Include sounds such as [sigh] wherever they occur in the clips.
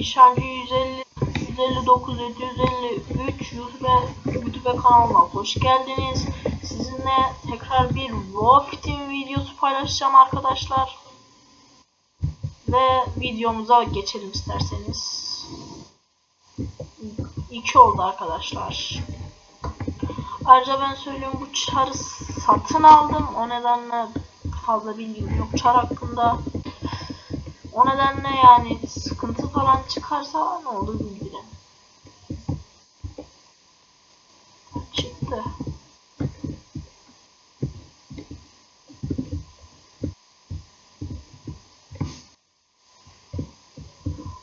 Nişancı 150 159 753 YouTube, YouTube kanalına hoş geldiniz. Sizinle tekrar bir Wolf Team videosu paylaşacağım arkadaşlar. Ve videomuza geçelim isterseniz. İki oldu arkadaşlar. Ayrıca ben söyleyeyim bu çarı satın aldım. O nedenle fazla bilgim yok çar hakkında. O nedenle yani sıkıntı falan çıkarsa ne olur bildirin. Çıktı.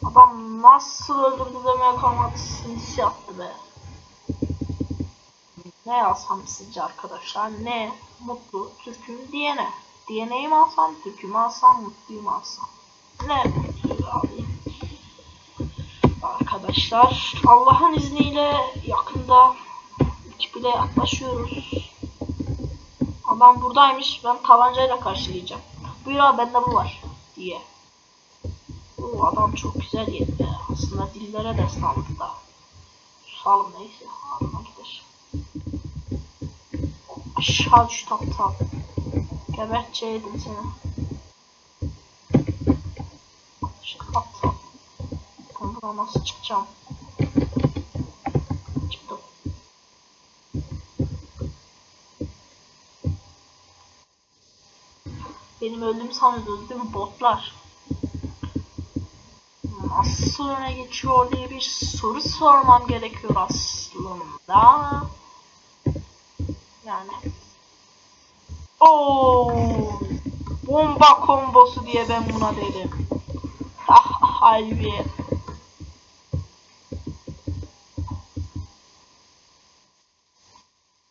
Adam nasıl öldürdü demeye kalmadı sinsi yaptı be. Ne yazsam sizce arkadaşlar? Ne? Mutlu Türk'üm diyene. Diyeneyi mi alsam, Türk'ümü alsam, mutluyum mu alsam? Ne? Arkadaşlar Allah'ın izniyle yakında bile yaklaşıyoruz. Adam buradaymış. Ben tabancayla karşılayacağım. Buyur abi bende bu var diye. Bu adam çok güzel yedi. Aslında dillere destandı da. Susalım neyse. Ardına gider. Aşağı düş aptal. Geberteceydim seni. Şu aptal. Buradan nasıl çıkacağım? Çıktım. Benim öldüğümü sanıyordunuz değil mi botlar? Nasıl öne geçiyor diye bir soru sormam gerekiyor aslında. Yani. Oo, bomba kombosu diye ben buna derim. Halbuki.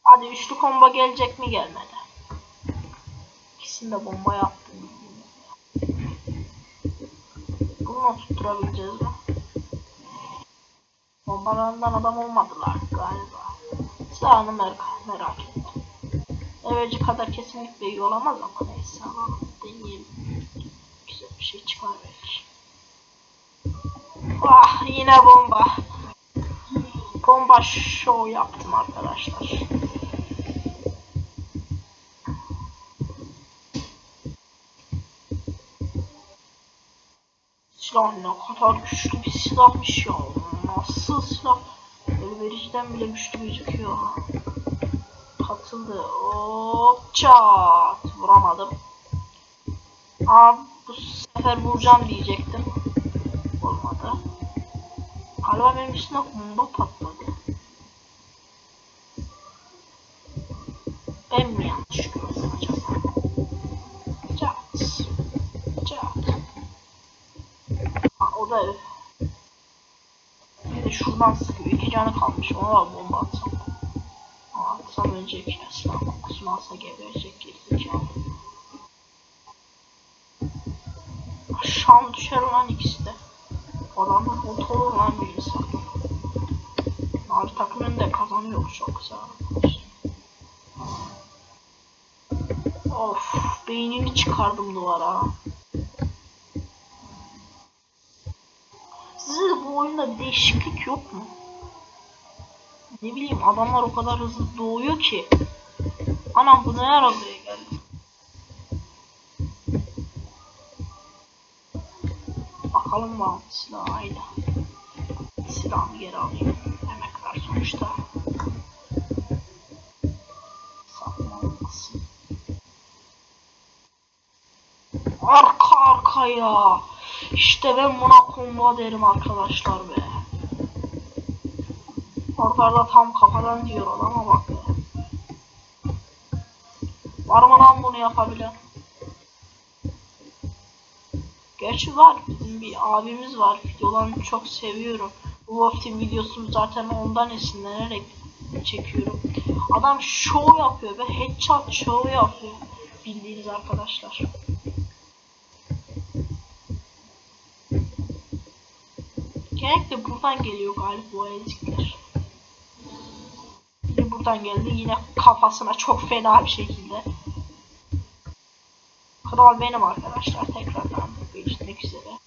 Hadi üçlü kombo gelecek mi gelmedi. İkisini de bomba yaptım. Bunu tutturabileceğiz mi? Bombalarından adam olmadılar galiba. Silahını merak, merak ettim. Evvelci kadar kesinlikle iyi olamaz ama neyse alalım. Deneyelim. Güzel bir şey çıkar belki. Ah yine bomba. Bomba show yaptım arkadaşlar. Silah ne kadar güçlü bir silahmış ya. Nasıl silah? Elvericiden bile güçlü gözüküyor. Katıldı. Hop çat. Vuramadım. Abi bu sefer vuracağım diyecektim. Olmadı. Galiba benim üstüne bomba patladı. Ben mi yanlış gördüm acaba? Çat. Çat. Ha, o da bir de şuradan sıkıyor. İki canı kalmış. Ona da bomba atsam. Ama atsam ölecek. Silah kokusunu alsa geberecek gerizekalı. Aşağı düşer lan ikisi de. Adamlar bot olur lan birisi. Mavi takım önde kazanıyor çok güzel. Of beynini çıkardım duvara. Size bu oyunda bir değişiklik yok mu? Ne bileyim adamlar o kadar hızlı doğuyor ki. Anam bu ne ara Bakalım bana silahıyla. Silahımı geri alayım. Emek var sonuçta. Satma olmasın. Arka arkaya. İşte ben buna combo derim arkadaşlar be. Ortada tam kafadan diyor adama bak be. Var mı lan bunu yapabilen? Gerçi var. Bir abimiz var. Videolarını çok seviyorum. Bu Team videosunu zaten ondan esinlenerek çekiyorum. Adam show yapıyor ve headshot show yapıyor. Bildiğiniz arkadaşlar. Genellikle buradan geliyor galiba bu ezikler. Biri buradan geldi yine kafasına çok fena bir şekilde. Kral benim arkadaşlar tekrardan görüşmek üzere.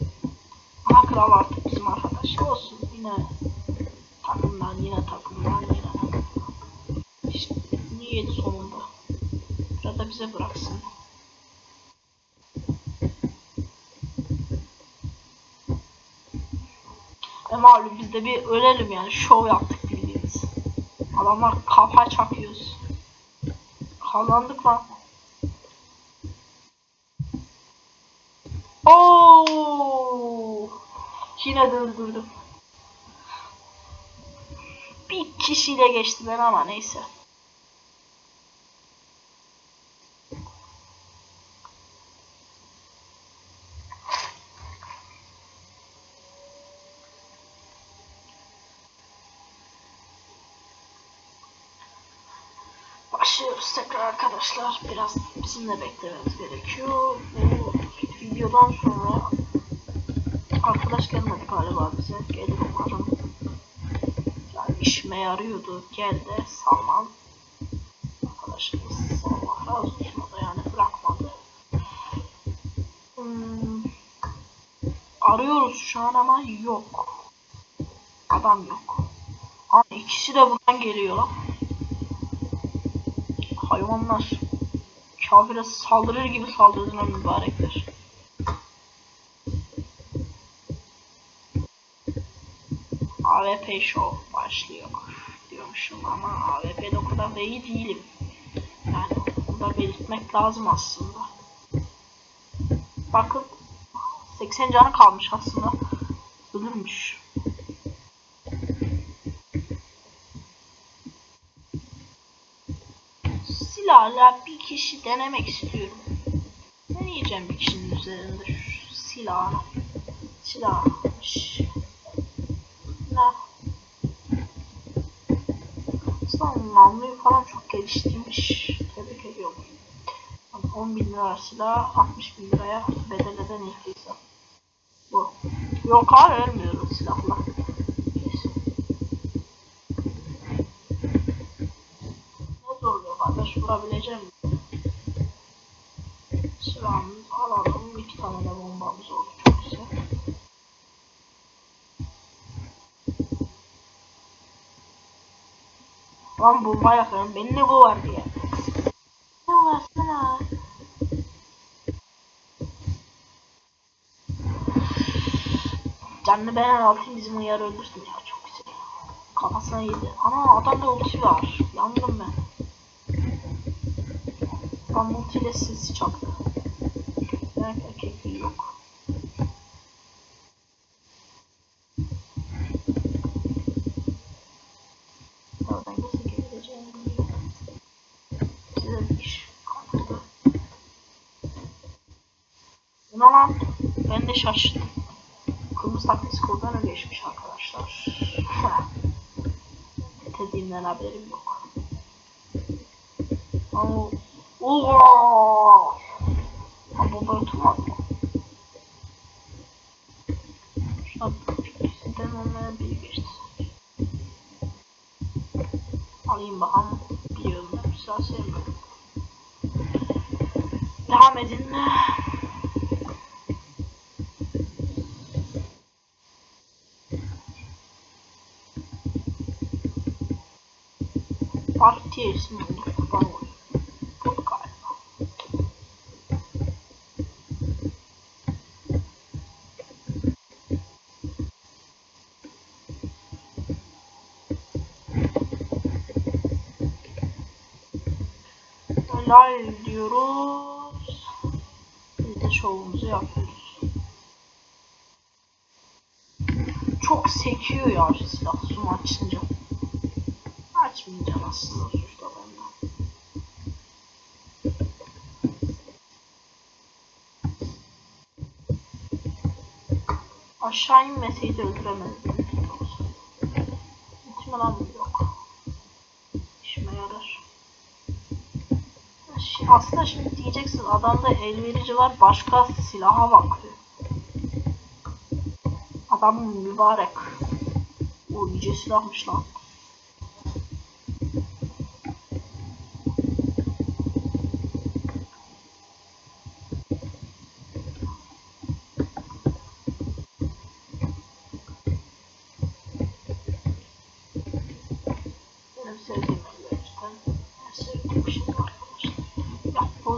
Aha kral artık bizim arkadaş olsun yine takımdan yine takımdan yine takımdan. İşte niye yedi sonunda? Biraz da bize bıraksın. E malum biz de bir ölelim yani şov yaptık bildiğiniz. Adamlar kafa çakıyoruz. Kazandık lan. Oo! Yine de öldürdüm. Bir kişiyle geçti ben ama neyse. Başlıyoruz tekrar arkadaşlar. Biraz bizimle beklememiz gerekiyor. Bu videodan sonra arkadaş gelmedi galiba bize. Gelir umarım. Yani işime yarıyordu. Geldi. Salman. Arkadaşımız Allah razı olsun o da yani bırakmadı. Hmm, arıyoruz şu an ama yok. Adam yok. Aa, ikisi de buradan geliyor. Hayvanlar. Kafire saldırır gibi saldırdılar mübarekler. AWP show başlıyor diyormuşum ama AWP'de o kadar da iyi değilim. Yani bunu da belirtmek lazım aslında. Bakın 80 canı kalmış aslında. Ölürmüş. Silahla bir kişi denemek istiyorum. Deneyeceğim bir kişinin üzerinde şu silahı. Silahmış. Ne? Aslında namluyu falan çok geliştirmiş. Tebrik ediyorum. 10 bin lira silah 60 bin liraya bedel eden ihtiysa. Bu. Yok hayır vermiyorum silahla. Neyse. Ne zorluyor kardeş vurabileceğim mi? Silahımızı alalım. iki tane de bombamız oldu. Çok güzel. Lan bomba yakarım. Benim ne bu var diye. Ne varsana? Canlı ben altın bizim uyarı öldürsün ya çok güzel. Kafasına yedi. Ana adamda ulti var. Yandım ben. Adam ultiyle sinsi çaktı. Evet yok. Oradan nasıl geleceğimi bilmiyorum. Size bir iş kalmadı. Bu ne lan? Ben de şaşırdım. Kırmızı skordan öne geçmiş arkadaşlar. [laughs] Dediğimden haberim yok. Ama Ooo! Ama bomba oturmadı mı? Şuna ikisinden olmayan biri geçti. Alayım bakalım. Biliyorum ben bir saat sevmiyorum. Devam edin. Parti ismi oldu. Kurban olayım. Bu galiba. Live diyoruz. Biz de şovumuzu yapıyoruz. Çok sekiyor ya silah zoom açınca. Açmayacağım aslında suçta benden. Aşağı inmeseydi öldüremezdim. İhtimal yok. İşime yarar. Aslında şimdi diyeceksin adamda el verici var başka silaha bakıyor. Adam mübarek. O iyice silahmış lan.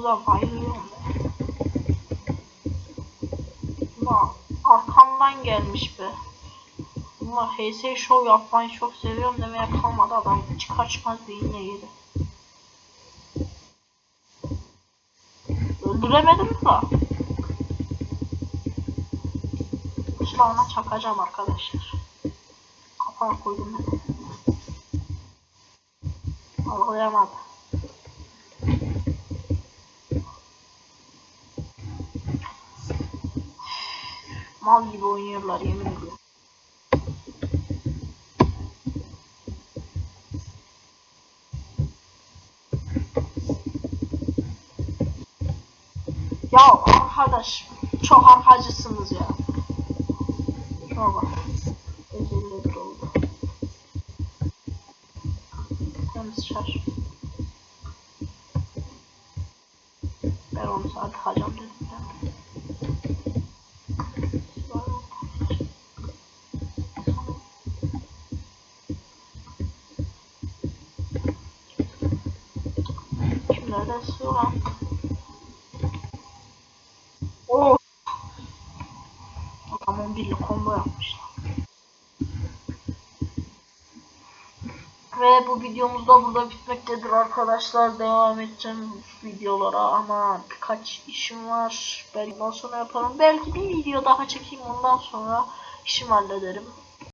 Havuza bayılıyorum. Buna arkamdan gelmiş be. Ama HS show yapmayı çok seviyorum demeye kalmadı adam çıkar çıkmaz beynine yedi. Öldüremedim da. Silahına çakacağım arkadaşlar. Kafaya koydum ben. Algılayamadı. Mal gibi oynuyorlar yemin ediyorum. Ya arkadaş çok arkacısınız ya. Ezelleri bir oldu. Temiz şar. Ben onu saat hacam dedim. Oh! Adam 11'li combo yapmışlar. Ve bu videomuz da burada bitmektedir arkadaşlar. Devam edeceğim videolara ama birkaç işim var. Belki ondan sonra yaparım. Belki bir video daha çekeyim ondan sonra işimi hallederim.